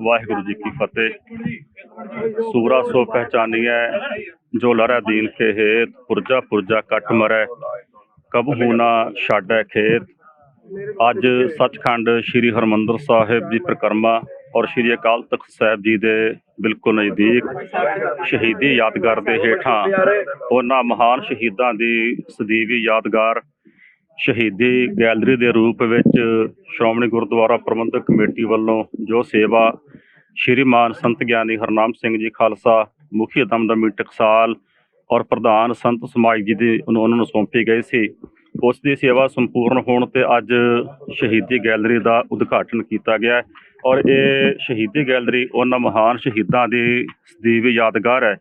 ਵਾਹਿਗੁਰੂ ਜੀ ਕੀ ਫਤਿਹ। ਸੂਰਾ ਸੋ ਪਹਿਚਾਨੀਐ, ਜੋ ਲਰੈ ਦੀਨ ਕੇ ਹੇਤ ਪੁਰਜਾ ਪੁਰਜਾ ਕੱਟ ਮਰੈ ਕਬਹੂ ਨਾ ਛਾਡੈ ਖੇਤ। ਅੱਜ ਸੱਚਖੰਡ ਸ੍ਰੀ ਹਰਮੰਦਰ ਸਾਹਿਬ ਦੀ ਪ੍ਰਕਰਮਾ ਔਰ ਸ੍ਰੀ ਅਕਾਲ ਤਖਤ ਸਾਹਿਬ ਜੀ ਦੇ ਬਿਲਕੁਲ ਨਜ਼ਦੀਕ ਸ਼ਹੀਦੀ ਯਾਦਗਾਰ ਦੇ ਹੇਠਾਂ, ਉਹਨਾਂ ਮਹਾਨ ਸ਼ਹੀਦਾਂ ਦੀ ਸਦੀਵੀ ਯਾਦਗਾਰ ਸ਼ਹੀਦੀ ਗੈਲਰੀ ਦੇ ਰੂਪ ਵਿੱਚ ਸ਼੍ਰੋਮਣੀ ਗੁਰਦੁਆਰਾ ਪ੍ਰਬੰਧਕ ਕਮੇਟੀ ਵੱਲੋਂ ਜੋ ਸੇਵਾ ਸ਼੍ਰੀਮਾਨ ਸੰਤ ਗਿਆਨੀ ਹਰਨਾਮ ਸਿੰਘ ਜੀ ਖਾਲਸਾ, ਮੁਖੀ ਦਮਦਮੀ ਟਕਸਾਲ ਔਰ ਪ੍ਰਧਾਨ ਸੰਤ ਸਮਾਜ ਜੀ ਦੀ ਉਹਨਾਂ ਨੂੰ ਸੌਂਪੀ ਗਈ ਸੀ, ਉਸ ਦੀ ਸੇਵਾ ਸੰਪੂਰਨ ਹੋਣ ਤੇ ਅੱਜ ਸ਼ਹੀਦੀ ਗੈਲਰੀ ਦਾ ਉਦਘਾਟਨ ਕੀਤਾ ਗਿਆ ਔਰ ਇਹ ਸ਼ਹੀਦੀ ਗੈਲਰੀ ਉਹਨਾਂ ਮਹਾਨ ਸ਼ਹੀਦਾਂ ਦੀ ਸਦੀਵੀ ਯਾਦਗਾਰ ਹੈ,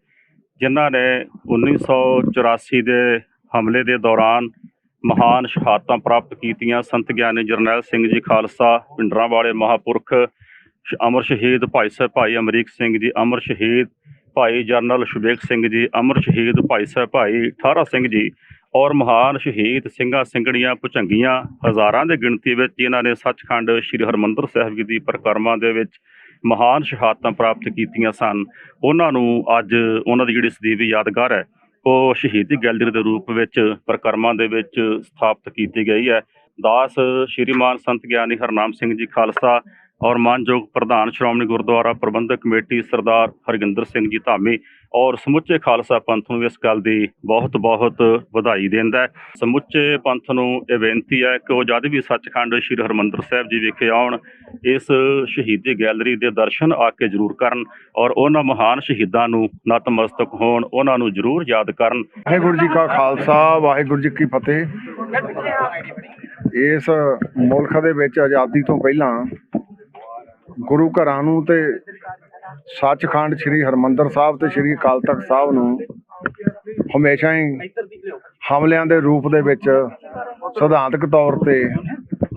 ਜਿਨ੍ਹਾਂ ਨੇ 1984 ਦੇ ਹਮਲੇ ਦੇ ਦੌਰਾਨ ਮਹਾਨ ਸ਼ਹਾਦਤਾਂ ਪ੍ਰਾਪਤ ਕੀਤੀਆਂ। ਸੰਤ ਗਿਆਨੀ ਜਰਨੈਲ ਸਿੰਘ ਜੀ ਖਾਲਸਾ ਪਿੰਡਰਾਂ ਵਾਲੇ ਮਹਾਪੁਰਖ, ਸ਼- ਅਮਰ ਸ਼ਹੀਦ ਭਾਈ ਸਾਹਿਬ ਭਾਈ ਅਮਰੀਕ ਸਿੰਘ ਜੀ, ਅਮਰ ਸ਼ਹੀਦ ਭਾਈ ਜਰਨਲ ਸ਼ੁਬੇਕ ਸਿੰਘ ਜੀ, ਅਮਰ ਸ਼ਹੀਦ ਭਾਈ ਸਾਹਿਬ ਭਾਈ ਠਾਰਾ ਸਿੰਘ ਜੀ ਔਰ ਮਹਾਨ ਸ਼ਹੀਦ ਸਿੰਘਾਂ ਸਿੰਘਣੀਆਂ ਭੁਜੰਗੀਆਂ ਹਜ਼ਾਰਾਂ ਦੇ ਗਿਣਤੀ ਵਿੱਚ ਜਿਨ੍ਹਾਂ ਨੇ ਸੱਚਖੰਡ ਸ੍ਰੀ ਹਰਮੰਦਰ ਸਾਹਿਬ ਜੀ ਦੀ ਪਰਿਕਰਮਾ ਦੇ ਵਿੱਚ ਮਹਾਨ ਸ਼ਹਾਦਤਾਂ ਪ੍ਰਾਪਤ ਕੀਤੀਆਂ ਸਨ। ਉਹਨਾਂ ਨੂੰ ਅੱਜ ਉਹਨਾਂ ਦੀ ਜਿਹੜੀ ਸਦੀਵੀ ਯਾਦਗਾਰ ਹੈ ਉਹ ਸ਼ਹੀਦੀ ਗੈਲਰੀ ਦੇ ਰੂਪ ਵਿੱਚ ਪ੍ਰਕਰਮਾਂ ਦੇ ਵਿੱਚ ਸਥਾਪਿਤ ਕੀਤੀ ਗਈ ਹੈ। ਦਾਸ ਸ਼੍ਰੀਮਾਨ ਸੰਤ ਗਿਆਨੀ ਹਰਨਾਮ ਸਿੰਘ ਜੀ ਖਾਲਸਾ ਔਰ ਮਾਨਯੋਗ ਪ੍ਰਧਾਨ ਸ਼੍ਰੋਮਣੀ ਗੁਰਦੁਆਰਾ ਪ੍ਰਬੰਧਕ ਕਮੇਟੀ ਸਰਦਾਰ ਹਰਗਿੰਦਰ ਸਿੰਘ ਜੀ ਧਾਮੀ ਔਰ ਸਮੁੱਚੇ ਖਾਲਸਾ ਪੰਥ ਨੂੰ ਇਸ ਗੱਲ ਦੀ ਬਹੁਤ ਬਹੁਤ ਵਧਾਈ ਦਿੰਦਾ ਹੈ। ਸਮੁੱਚੇ ਪੰਥ ਨੂੰ ਇਹ ਬੇਨਤੀ ਹੈ ਕਿ ਉਹ ਜਦ ਵੀ ਸੱਚਖੰਡ ਸ੍ਰੀ ਹਰਮੰਦਰ ਸਾਹਿਬ ਜੀ ਵਿਖੇ ਆਉਣ, ਇਸ ਸ਼ਹੀਦੀ ਗੈਲਰੀ ਦੇ ਦਰਸ਼ਨ ਆ ਕੇ ਜ਼ਰੂਰ ਕਰਨ ਔਰ ਉਹਨਾਂ ਮਹਾਨ ਸ਼ਹੀਦਾਂ ਨੂੰ ਨਤਮਸਤਕ ਹੋਣ, ਉਹਨਾਂ ਨੂੰ ਜ਼ਰੂਰ ਯਾਦ ਕਰਨ। ਵਾਹਿਗੁਰੂ ਜੀ ਕਾ ਖਾਲਸਾ, ਵਾਹਿਗੁਰੂ ਜੀ ਕੀ ਫਤਿਹ। ਇਸ ਮੁਲਕ ਦੇ ਵਿੱਚ ਆਜ਼ਾਦੀ ਤੋਂ ਪਹਿਲਾਂ ਗੁਰੂ ਘਰਾਂ ਨੂੰ ਤੇ ਸੱਚਖੰਡ ਸ੍ਰੀ ਹਰਮੰਦਰ ਸਾਹਿਬ ਤੇ ਸ੍ਰੀ ਅਕਾਲ ਤਖਤ ਸਾਹਿਬ ਨੂੰ ਹਮੇਸ਼ਾ ਹੀ ਹਮਲਿਆਂ ਦੇ ਰੂਪ ਦੇ ਵਿੱਚ ਸਿਧਾਂਤਕ ਤੌਰ ਤੇ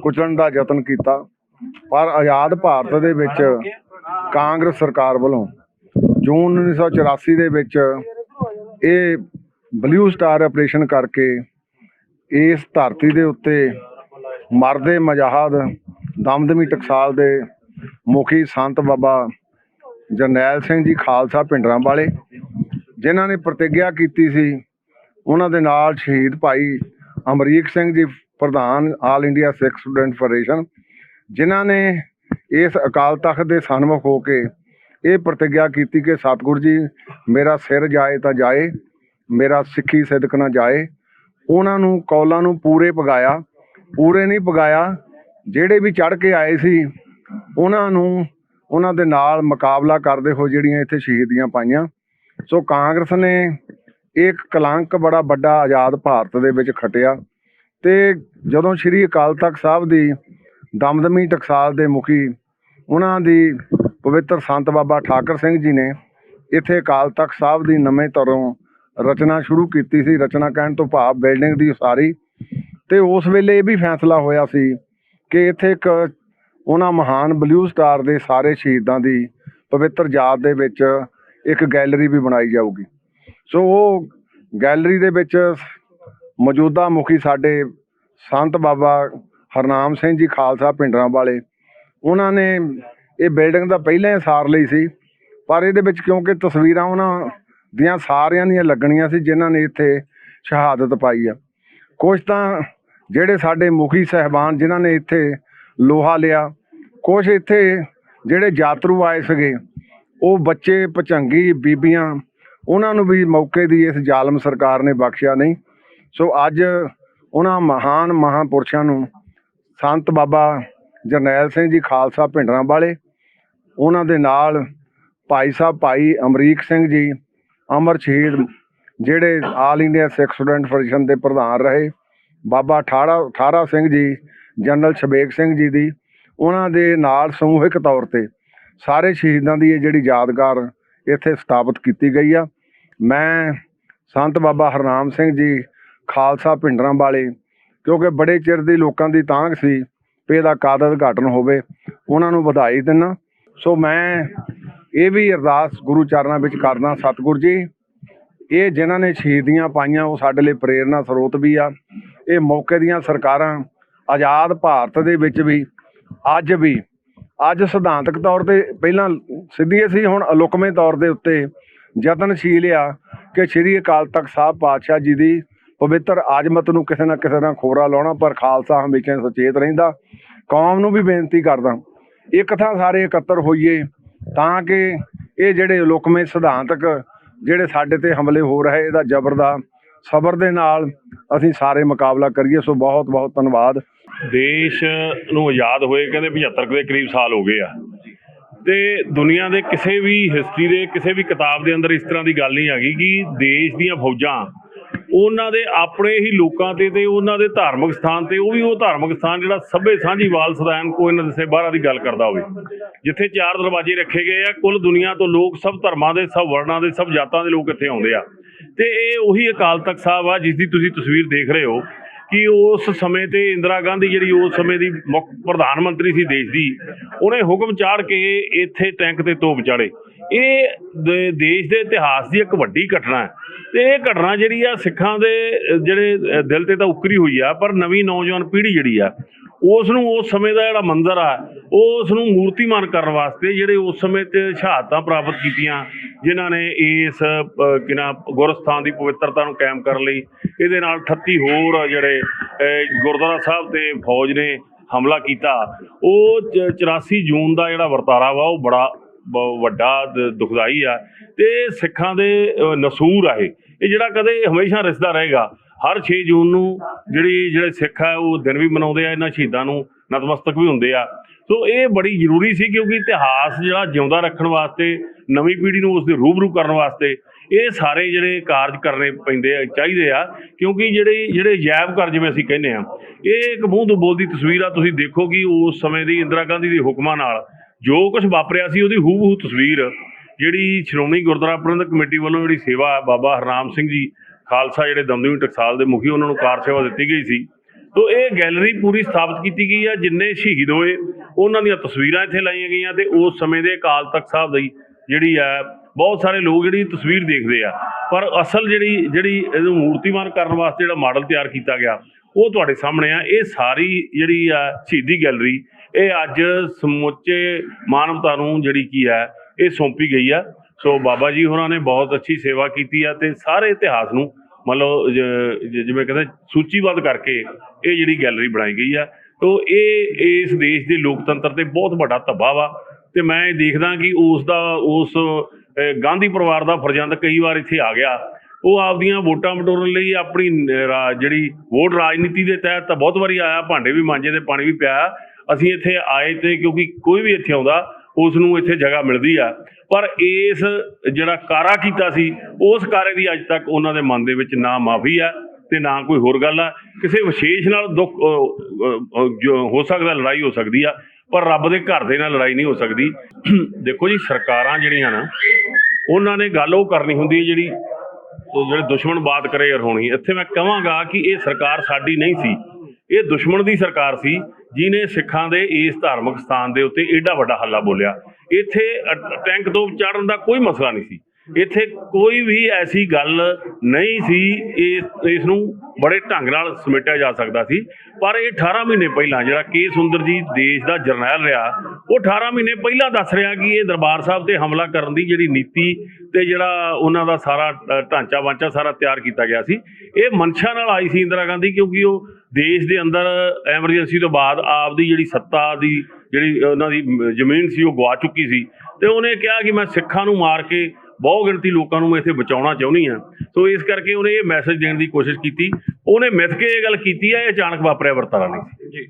ਕੁਚਲਣ ਦਾ ਯਤਨ ਕੀਤਾ। ਪਰ ਆਜ਼ਾਦ ਭਾਰਤ ਦੇ ਵਿੱਚ ਕਾਂਗਰਸ ਸਰਕਾਰ ਵੱਲੋਂ ਜੂਨ 1984 ਦੇ ਵਿੱਚ ਇਹ ਬਲੂ ਸਟਾਰ ਆਪਰੇਸ਼ਨ ਕਰਕੇ ਇਸ ਧਰਤੀ ਦੇ ਉੱਤੇ ਮਰਦੇ ਮਜਾਹਦ ਦਮਦਮੀ ਟਕਸਾਲ ਦੇ ਮੁਖੀ ਸੰਤ ਬਾਬਾ ਜਰਨੈਲ ਸਿੰਘ ਜੀ ਖਾਲਸਾ ਪਿੰਡਰਾਂ ਵਾਲੇ, ਜਿਨ੍ਹਾਂ ਨੇ ਪ੍ਰਤੀਗਿਆ ਕੀਤੀ ਸੀ, ਉਹਨਾਂ ਦੇ ਨਾਲ ਸ਼ਹੀਦ ਭਾਈ ਅਮਰੀਕ ਸਿੰਘ ਜੀ, ਪ੍ਰਧਾਨ all India Sikh student federation ਜਿਨ੍ਹਾਂ ਨੇ ਇਸ ਅਕਾਲ ਤਖਤ ਦੇ ਸਨਮੁਖ ਹੋ ਕੇ ਇਹ ਪ੍ਰਤੀਗਿਆ ਕੀਤੀ ਕਿ ਸਤਿਗੁਰੂ ਜੀ, ਮੇਰਾ ਸਿਰ ਜਾਏ ਤਾਂ ਜਾਏ, ਮੇਰਾ ਸਿੱਖੀ ਸਿਦਕ ਨਾ ਜਾਏ। ਉਹਨਾਂ ਨੂੰ ਕੌਲਾਂ ਨੂੰ ਪੂਰੇ ਪਗਾਇਆ, ਪੂਰੇ ਨਹੀਂ ਪਗਾਇਆ, ਜਿਹੜੇ ਵੀ ਚੜ ਕੇ ਆਏ ਸੀ ਉਹਨਾਂ ਨੂੰ ਉਹਨਾਂ ਦੇ ਨਾਲ ਮੁਕਾਬਲਾ ਕਰਦੇ ਹੋ ਜਿਹੜੀਆਂ ਇੱਥੇ ਸ਼ਹੀਦੀਆਂ ਪਾਈਆਂ। ਸੋ ਕਾਂਗਰਸ ਨੇ ਇੱਕ ਕਲੰਕ ਬੜਾ ਵੱਡਾ ਆਜ਼ਾਦ ਭਾਰਤ ਦੇ ਵਿੱਚ ਖਟਿਆ ਤੇ ਜਦੋਂ ਸ੍ਰੀ ਅਕਾਲ ਤਖਤ ਸਾਹਿਬ ਦੀ ਦਮਦਮੀ ਟਕਸਾਲ ਦੇ ਮੁਖੀ ਉਹਨਾਂ ਦੀ ਪਵਿੱਤਰ ਸੰਤ ਬਾਬਾ ਠਾਕਰ ਸਿੰਘ ਜੀ ਨੇ ਇੱਥੇ ਅਕਾਲ ਤਖਤ ਸਾਹਿਬ ਦੀ ਨਵੇਂ ਤਰੋਂ ਰਚਨਾ ਸ਼ੁਰੂ ਕੀਤੀ ਸੀ। ਰਚਨਾ ਕਹਿਣ ਤੋਂ ਭਾਵ ਬਿਲਡਿੰਗ ਦੀ ਉਸਾਰੀ। ਤੇ ਉਸ ਵੇਲੇ ਇਹ ਵੀ ਫੈਸਲਾ ਹੋਇਆ ਸੀ ਕਿ ਇੱਥੇ ਇੱਕ ਉਹਨਾਂ ਮਹਾਨ ਬਲੂ ਸਟਾਰ ਦੇ ਸਾਰੇ ਸ਼ਹੀਦਾਂ ਦੀ ਪਵਿੱਤਰ ਯਾਦ ਦੇ ਵਿੱਚ ਇੱਕ ਗੈਲਰੀ ਵੀ ਬਣਾਈ ਜਾਊਗੀ। ਸੋ ਉਹ ਗੈਲਰੀ ਦੇ ਵਿੱਚ ਮੌਜੂਦਾ ਮੁਖੀ ਸਾਡੇ ਸੰਤ ਬਾਬਾ ਹਰਨਾਮ ਸਿੰਘ ਜੀ ਖਾਲਸਾ ਪਿੰਡਰਾਂ ਵਾਲੇ, ਉਹਨਾਂ ਨੇ ਇਹ ਬਿਲਡਿੰਗ ਦਾ ਪਹਿਲਾਂ ਹੀ ਸਾਰ ਲਈ ਸੀ, ਪਰ ਇਹਦੇ ਵਿੱਚ ਕਿਉਂਕਿ ਤਸਵੀਰਾਂ ਉਹਨਾਂ ਦੀਆਂ ਸਾਰਿਆਂ ਦੀਆਂ ਲੱਗਣੀਆਂ ਸੀ, ਜਿਨ੍ਹਾਂ ਨੇ ਇੱਥੇ ਸ਼ਹਾਦਤ ਪਾਈ ਆ। ਕੁਝ ਤਾਂ ਜਿਹੜੇ ਸਾਡੇ ਮੁਖੀ ਸਹਿਬਾਨ ਜਿਨ੍ਹਾਂ ਨੇ ਇੱਥੇ ਲੋਹਾ ਲਿਆ ਕੁਝ ਇੱਥੇ ਜਿਹੜੇ ਯਾਤਰੂ ਆਏ ਸੀਗੇ, ਉਹ ਬੱਚੇ ਭਚੰਗੀ ਬੀਬੀਆਂ, ਉਹਨਾਂ ਨੂੰ ਵੀ ਮੌਕੇ ਦੀ ਇਸ ਜ਼ਾਲਮ ਸਰਕਾਰ ਨੇ ਬਖਸ਼ਿਆ ਨਹੀਂ। ਸੋ ਅੱਜ ਉਹਨਾਂ ਮਹਾਨ ਮਹਾਪੁਰਸ਼ਾਂ ਨੂੰ ਸੰਤ ਬਾਬਾ ਜਰਨੈਲ ਸਿੰਘ ਜੀ ਖਾਲਸਾ ਭਿੰਡਰਾਂ ਵਾਲੇ, ਉਹਨਾਂ ਦੇ ਨਾਲ ਭਾਈ ਸਾਹਿਬ ਭਾਈ ਅਮਰੀਕ ਸਿੰਘ ਜੀ, ਅਮਰ ਸ਼ਹੀਦ ਜਿਹੜੇ all India Sikh student federation ਦੇ ਪ੍ਰਧਾਨ ਰਹੇ, ਬਾਬਾ ਠਾੜਾ ਠਾਰਾ ਸਿੰਘ ਜੀ, ਜਨਰਲ ਸ਼ਬੇਕ ਸਿੰਘ ਜੀ ਦੀ ਉਹਨਾਂ ਦੇ ਨਾਲ ਸਮੂਹਿਕ ਤੌਰ ਤੇ ਸਾਰੇ ਸ਼ਹੀਦਾਂ ਦੀ ਇਹ ਜਿਹੜੀ ਯਾਦਗਾਰ ਇੱਥੇ ਸਥਾਪਿਤ ਕੀਤੀ ਗਈ ਆ। ਮੈਂ ਸੰਤ ਬਾਬਾ ਹਰਨਾਮ ਸਿੰਘ ਜੀ, ਖਾਲਸਾ ਪਿੰਡਰਾਂ ਵਾਲੇ, ਕਿਉਂਕਿ ਬੜੇ ਚਿਰ ਦੀ ਲੋਕਾਂ ਦੀ ਤਾਂਘ ਸੀ ਵੀ ਇਹਦਾ ਕਾਦਤ ਉਦਘਾਟਨ ਹੋਵੇ, ਉਹਨਾਂ ਨੂੰ ਵਧਾਈ ਦਿੰਨਾ। ਸੋ ਮੈਂ ਇਹ ਵੀ ਅਰਦਾਸ ਗੁਰੂ ਚਰਨਾਂ ਵਿੱਚ ਕਰਦਾ ਸਤਿਗੁਰ ਜੀ, ਇਹ ਜਿਨ੍ਹਾਂ ਨੇ ਸ਼ਹੀਦੀਆਂ ਪਾਈਆਂ ਉਹ ਸਾਡੇ ਲਈ ਪ੍ਰੇਰਨਾ ਸਰੋਤ ਵੀ ਆ। ਇਹ ਮੌਕੇ ਦੀਆਂ ਸਰਕਾਰਾਂ ਆਜ਼ਾਦ ਭਾਰਤ ਦੇ ਵਿੱਚ ਵੀ ਅੱਜ ਵੀ, ਅੱਜ ਸਿਧਾਂਤਕ ਤੌਰ ਤੇ ਪਹਿਲਾਂ ਸਿੱਧੀਏ ਸੀ, ਹੁਣ ਅਲੋਕਮੇ ਤੌਰ ਦੇ ਉੱਤੇ ਯਤਨਸ਼ੀਲ ਆ ਕਿ ਸ੍ਰੀ ਅਕਾਲ ਤਖਤ ਸਾਹਿਬ ਪਾਤਸ਼ਾਹ ਜੀ ਦੀ ਪਵਿੱਤਰ ਆਜਮਤ ਨੂੰ ਕਿਸੇ ਨਾ ਕਿਸੇ ਨਾਲ ਖੋਰਾ ਲਾਉਣਾ, ਪਰ ਖਾਲਸਾ ਹਮੇਸ਼ਾ ਸੁਚੇਤ ਰਹਿੰਦਾ। ਕੌਮ ਨੂੰ ਵੀ ਬੇਨਤੀ ਕਰਦਾ, ਇੱਕ ਥਾਂ ਸਾਰੇ ਇਕੱਤਰ ਹੋਈਏ ਤਾਂ ਕਿ ਇਹ ਜਿਹੜੇ ਲੁਕਮੇ ਸਿਧਾਂਤਕ ਜਿਹੜੇ ਸਾਡੇ ਤੇ ਹਮਲੇ ਹੋ ਰਹੇ, ਇਹਦਾ ਜ਼ਬਰ ਦਾ ਸਬਰ ਦੇ ਨਾਲ ਅਸੀਂ ਸਾਰੇ ਮੁਕਾਬਲਾ ਕਰੀਏ। ਸੋ ਬਹੁਤ ਬਹੁਤ ਧੰਨਵਾਦ। ਦੇਸ਼ ਨੂੰ ਆਜ਼ਾਦ ਹੋਏ ਕਹਿੰਦੇ 75 ਕੁ ਦੇ ਕਰੀਬ ਸਾਲ ਹੋ ਗਏ ਆ। ਤੇ ਦੁਨੀਆ ਦੇ ਕਿਸੇ ਵੀ ਹਿਸਟਰੀ ਦੇ, ਕਿਸੇ ਵੀ ਕਿਤਾਬ ਦੇ ਅੰਦਰ ਇਸ ਤਰ੍ਹਾਂ ਦੀ ਗੱਲ ਨਹੀਂ ਹੈਗੀ ਕਿ ਦੇਸ਼ ਦੀਆਂ ਫੌਜਾਂ ਉਹਨਾਂ ਦੇ ਆਪਣੇ ਹੀ ਲੋਕਾਂ ਤੇ ਤੇ ਉਹਨਾਂ ਦੇ ਧਾਰਮਿਕ ਸਥਾਨ ਤੇ, ਉਹ ਵੀ ਉਹ ਧਾਰਮਿਕ ਸਥਾਨ ਜਿਹੜਾ ਸਭੇ ਸਾਂਝੀਵਾਲ ਸਦਾਇਨ ਕੋਈ ਇਹਨਾਂ ਦੱਸੇ ਬਾਹਰਾਂ ਦੀ ਗੱਲ ਕਰਦਾ ਹੋਵੇ। ਜਿੱਥੇ ਚਾਰ ਦਰਵਾਜ਼ੇ ਰੱਖੇ ਗਏ ਆ, ਕੁੱਲ ਦੁਨੀਆ ਤੋਂ ਲੋਕ ਸਭ ਧਰਮਾਂ ਦੇ, ਸਭ ਵਰਣਾਂ ਦੇ, ਸਭ ਜਾਤਾਂ ਦੇ ਲੋਕ ਇੱਥੇ ਆਉਂਦੇ ਆ। ਤੇ ਇਹ ਉਹੀ ਅਕਾਲ ਤਖਤ ਸਾਹਿਬ ਆ, ਜਿਸ ਦੀ ਤੁਸੀਂ ਤਸਵੀਰ ਦੇਖ ਰਹੇ ਹੋ। ਕਿ ਉਸ ਸਮੇਂ ਤੇ ਇੰਦਰਾ ਗਾਂਧੀ ਜਿਹੜੀ ਉਸ ਸਮੇਂ ਦੀ ਮੁੱਖ ਪ੍ਰਧਾਨ ਮੰਤਰੀ ਸੀ ਦੇਸ਼ ਦੀ, ਉਹਨੇ ਹੁਕਮ ਚਾੜ ਕੇ ਇੱਥੇ ਟੈਂਕ ਤੇ ਤੋਪ ਚਾੜੇ। ਇਹ ਦੇਸ਼ ਦੇ ਇਤਿਹਾਸ ਦੀ ਇੱਕ ਵੱਡੀ ਘਟਨਾ ਹੈ। ਤੇ ਇਹ ਘਟਨਾ ਜਿਹੜੀ ਆ, ਸਿੱਖਾਂ ਦੇ ਜਿਹੜੇ ਦਿਲ ਤੇ ਤਾਂ ਉਕਰੀ ਹੋਈ ਆ, ਪਰ ਨਵੀਂ ਨੌਜਵਾਨ ਪੀੜ੍ਹੀ ਜਿਹੜੀ ਆ ਉਸ ਨੂੰ ਉਸ ਸਮੇਂ ਦਾ ਜਿਹੜਾ ਮੰਜ਼ਰ ਆ, ਉਹ ਉਸ ਨੂੰ ਮੂਰਤੀਮਾਨ ਕਰਨ ਵਾਸਤੇ ਜਿਹੜੇ ਉਸ ਸਮੇਂ 'ਚ ਸ਼ਹਾਦਤਾਂ ਪ੍ਰਾਪਤ ਕੀਤੀਆਂ, ਜਿਨ੍ਹਾਂ ਨੇ ਇਸ ਕਿਨਾ ਗੁਰਸਥਾਨ ਦੀ ਪਵਿੱਤਰਤਾ ਨੂੰ ਕਾਇਮ ਕਰਨ ਲਈ, ਇਹਦੇ ਨਾਲ 38 ਹੋਰ ਜਿਹੜੇ ਗੁਰਦੁਆਰਾ ਸਾਹਿਬ ਤੇ ਫੌਜ ਨੇ ਹਮਲਾ ਕੀਤਾ। ਉਹ ਚ- 84 ਜੂਨ ਦਾ ਜਿਹੜਾ ਵਰਤਾਰਾ ਵਾ, ਉਹ ਬੜਾ, ਬ- ਵੱਡਾ ਦ- ਦੁਖਦਾਈ ਆ। ਤੇ ਸਿੱਖਾਂ ਦੇ ਨਸੂਰ ਆ ਇਹ। ਜਿਹੜਾ ਕਦੇ ਹਮੇਸ਼ਾ ਰਿਸਦਾ ਰਹੇਗਾ ਹਰ 6 ਜੂਨ ਨੂੰ ਜਿਹੜੀ, ਜਿਹੜੇ ਸਿੱਖ ਆ, ਉਹ ਦਿਨ ਵੀ ਮਨਾਉਂਦੇ ਆ, ਇਹਨਾਂ ਸ਼ਹੀਦਾਂ ਨੂੰ ਨਤਮਸਤਕ ਵੀ ਹੁੰਦੇ ਆ। ਸੋ ਇਹ ਬੜੀ ਜ਼ਰੂਰੀ ਸੀ ਕਿਉਂਕਿ ਇਤਿਹਾਸ ਜਿਹੜਾ ਜਿਉਂਦਾ ਰੱਖਣ ਵਾਸਤੇ, ਨਵੀਂ ਪੀੜ੍ਹੀ ਨੂੰ ਉਸ ਦੇ ਰੂਬਰੂ ਕਰਨ ਵਾਸਤੇ, ਇਹ ਸਾਰੇ ਜਿਹੜੇ ਕਾਰਜ ਕਰਨੇ ਪੈਂਦੇ ਆ, ਚਾਹੀਦੇ ਆ। ਕਿਉਂਕਿ ਜਿਹੜੇ ਜਿਹੜੇ ਜੈਬ ਕਰ ਜਿਵੇਂ ਅਸੀਂ ਕਹਿੰਦੇ ਆ, ਇਹ ਇੱਕ ਮੂੰਹ ਤੋਂ ਬੋਲਦੀ ਤਸਵੀਰ ਆ, ਤੁਸੀਂ ਦੇਖੋ ਕਿ ਉਸ ਸਮੇਂ ਦੀ ਇੰਦਰਾ ਗਾਂਧੀ ਦੇ ਹੁਕਮਾਂ ਨਾਲ ਜੋ ਕੁਝ ਵਾਪਰਿਆ ਸੀ, ਉਹਦੀ ਹੂਬਹੂ ਤਸਵੀਰ, ਜਿਹੜੀ ਸ਼੍ਰੋਮਣੀ ਗੁਰਦੁਆਰਾ ਪ੍ਰਬੰਧਕ ਕਮੇਟੀ ਵੱਲੋਂ ਜਿਹੜੀ ਸੇਵਾ ਬਾਬਾ ਹਰਨਾਮ ਸਿੰਘ ਜੀ ਖਾਲਸਾ ਜਿਹੜੇ ਦਮਦਮੀ ਟਕਸਾਲ ਦੇ ਮੁਖੀ ਉਹਨਾਂ ਨੂੰ ਕਾਰ ਸੇਵਾ ਦਿੱਤੀ ਗਈ ਸੀ। ਤੋ ਇਹ ਗੈਲਰੀ ਪੂਰੀ ਸਥਾਪਿਤ ਕੀਤੀ ਗਈ ਆ, ਜਿੰਨੇ ਸ਼ਹੀਦ ਹੋਏ, ਉਹਨਾਂ ਦੀਆਂ ਤਸਵੀਰਾਂ ਇੱਥੇ ਲਾਈਆਂ ਗਈਆਂ ਤੇ ਉਸ ਸਮੇਂ ਦੇ ਅਕਾਲ ਤਖਤ ਸਾਹਿਬ ਦੀ ਜਿਹੜੀ ਆ, ਬਹੁਤ ਸਾਰੇ ਲੋਕ ਜਿਹੜੀ ਤਸਵੀਰ ਦੇਖਦੇ ਆ। ਪਰ ਅਸਲ ਜਿਹੜੀ ਜਿਹੜੀ ਇਹਨੂੰ ਮੂਰਤੀਮਾਨ ਕਰਨ ਵਾਸਤੇ ਜਿਹੜਾ ਮਾਡਲ ਤਿਆਰ ਕੀਤਾ ਗਿਆ, ਉਹ ਤੁਹਾਡੇ ਸਾਹਮਣੇ ਆ। ਇਹ ਸਾਰੀ ਜਿਹੜੀ ਆ, ਸ਼ਹੀਦੀ ਗੈਲਰੀ, ਇਹ ਅੱਜ ਸਮੁੱਚੇ ਮਾਨਵਤਾ ਨੂੰ ਜਿਹੜੀ ਕੀ ਹੈ ਇਹ ਸੌਂਪੀ ਗਈ ਆ। ਸੋ ਬਾਬਾ ਜੀ ਹੋਰਾਂ ਨੇ ਬਹੁਤ ਅੱਛੀ ਸੇਵਾ ਕੀਤੀ ਆ ਤੇ ਸਾਰੇ ਇਤਿਹਾਸ ਨੂੰ ਮਤਲਬ ਜਿਵੇਂ ਕਹਿੰਦੇ ਸੂਚੀਬੱਧ ਕਰਕੇ ਇਹ ਜਿਹੜੀ ਗੈਲਰੀ ਬਣਾਈ ਗਈ ਆ। ਤੋ ਇਹ, ਇਸ ਦੇਸ਼ ਦੇ ਲੋਕਤੰਤਰ ਤੇ ਬਹੁਤ ਵੱਡਾ ਧੱਬਾ ਵਾ ਤੇ ਮੈਂ ਇਹ ਦੇਖਦਾ ਕਿ ਉਸ ਦਾ, ਉਸ ਗਾਂਧੀ ਪਰਿਵਾਰ ਦਾ ਫਰਜ਼ੰਦ ਕਈ ਵਾਰ ਇੱਥੇ ਆ ਗਿਆ। ਉਹ ਆਪਦੀਆਂ ਵੋਟਾਂ ਬਟੋਰਨ ਲਈ ਆਪਣੀ ਜਿਹੜੀ ਵੋਟ ਰਾਜਨੀਤੀ ਦੇ ਤਹਿਤ ਤਾਂ ਬਹੁਤ ਵਾਰੀ ਆਇਆ, ਭਾਂਡੇ ਵੀ ਮਾਂਜੇ ਤੇ ਪਾਣੀ ਵੀ ਪਿਆ ਅਸੀਂ ਇੱਥੇ ਆਏ ਤੇ ਕਿਉਂਕਿ ਕੋਈ ਵੀ ਇੱਥੇ ਆਉਂਦਾ, ਉਸ ਨੂੰ ਇੱਥੇ ਜਗ੍ਹਾ ਮਿਲਦੀ ਆ। ਪਰ ਇਸ ਜਿਹੜਾ ਕਾਰਾ ਕੀਤਾ ਸੀ, ਉਸ ਕਾਰੇ ਦੀ ਅੱਜ ਤੱਕ ਉਹਨਾਂ ਦੇ ਮਨ ਦੇ ਵਿੱਚ ਨਾ ਮਾਫੀ ਆ ਤੇ ਨਾ ਕੋਈ ਹੋਰ ਗੱਲ ਆ। ਕਿਸੇ ਵਿਸ਼ੇਸ਼ ਨਾਲ ਦੁੱਖ ਜੋ ਹੋ ਸਕਦਾ ਲੜਾਈ ਹੋ ਸਕਦੀ ਆ, ਪਰ ਰੱਬ ਦੇ ਘਰ ਦੇ ਨਾਲ ਲੜਾਈ ਨਹੀਂ ਹੋ ਸਕਦੀ। ਦੇਖੋ ਜੀ, ਸਰਕਾਰਾਂ ਜਿਹੜੀਆਂ ਨਾ, ਉਹਨਾਂ ਨੇ ਗੱਲ ਉਹ ਕਰਨੀ ਹੁੰਦੀ ਹੈ ਜਿਹੜੀ ਜਿਹੜੇ ਦੁਸ਼ਮਣ ਬਾਤ ਕਰੇ ਯਾਰ ਹੋਣੀ। ਇੱਥੇ ਮੈਂ ਕਹਾਂਗਾ ਕਿ ਇਹ ਸਰਕਾਰ ਸਾਡੀ ਨਹੀਂ ਸੀ। ਇਹ ਦੁਸ਼ਮਣ ਦੀ ਸਰਕਾਰ ਸੀ ਜਿਨੇ ਸਿੱਖਾਂ ਦੇ ਇਸ ਧਾਰਮਿਕ ਸਥਾਨ ਦੇ ਉੱਤੇ ਏਡਾ ਵੱਡਾ ਹੱਲਾ ਬੋਲਿਆ। ਇੱਥੇ ਅ- ਟੈਂਕ ਤੋਂ ਚੜਨ ਦਾ ਕੋਈ ਮਸਲਾ ਨਹੀਂ ਸੀ। ਇੱਥੇ ਕੋਈ ਵੀ ਐਸੀ ਗੱਲ ਨਹੀਂ ਸੀ, ਇਸ ਇਸ ਨੂੰ ਬੜੇ ਢੰਗ ਨਾਲ ਸਮੇਟਿਆ ਜਾ ਸਕਦਾ ਸੀ। ਪਰ ਇਹ 18 ਮਹੀਨੇ ਪਹਿਲਾਂ ਜਿਹੜਾ ਕੇ ਸੁੰਦਰ ਜੀ ਦੇਸ਼ ਦਾ ਜਰਨੈਲ ਰਿਹਾ, ਉਹ 18 ਮਹੀਨੇ ਪਹਿਲਾਂ ਦੱਸ ਰਿਹਾ ਕਿ ਇਹ ਦਰਬਾਰ ਸਾਹਿਬ ਤੇ ਹਮਲਾ ਕਰਨ ਦੀ ਜਿਹੜੀ ਨੀਤੀ ਤੇ ਜਿਹੜਾ ਉਹਨਾਂ ਦਾ ਸਾਰਾ ਢਾਂਚਾ ਵਾਂਚਾ ਸਾਰਾ ਤਿਆਰ ਕੀਤਾ ਗਿਆ ਸੀ। ਇਹ ਮਨਸ਼ਾ ਨਾਲ ਆਈ ਸੀ ਇੰਦਰਾ ਗਾਂਧੀ ਕਿਉਂਕਿ ਉਹ ਦੇਸ਼ ਦੇ ਅੰਦਰ ਐਮਰਜੈਂਸੀ ਤੋਂ ਬਾਅਦ ਆਪਦੀ ਜਿਹੜੀ ਸੱਤਾ ਦੀ ਜਿਹੜੀ ਉਹਨਾਂ ਦੀ ਜ਼ਮੀਨ ਸੀ, ਉਹ ਗਵਾ ਚੁੱਕੀ ਸੀ। ਤੇ ਉਹਨੇ ਕਿਹਾ ਕਿ ਮੈਂ ਸਿੱਖਾਂ ਨੂੰ ਮਾਰ ਕੇ ਬਹੁ ਗਿਣਤੀ ਲੋਕਾਂ ਨੂੰ ਮੈਂ ਇੱਥੇ ਬਚਾਉਣਾ ਚਾਹੁੰਦੀ ਆ ਸੋ ਇਸ ਕਰਕੇ ਉਹਨੇ ਇਹ ਮੈਸੇਜ ਦੇਣ ਦੀ ਕੋਸ਼ਿਸ਼ ਕੀਤੀ। ਉਹਨੇ ਮਿੱਥ ਕੇ ਇਹ ਗੱਲ ਕੀਤੀ ਹੈ, ਇਹ ਅਚਾਨਕ ਵਾਪਰਿਆ ਵਰਤਾਰਾ ਨਹੀਂ ਸੀ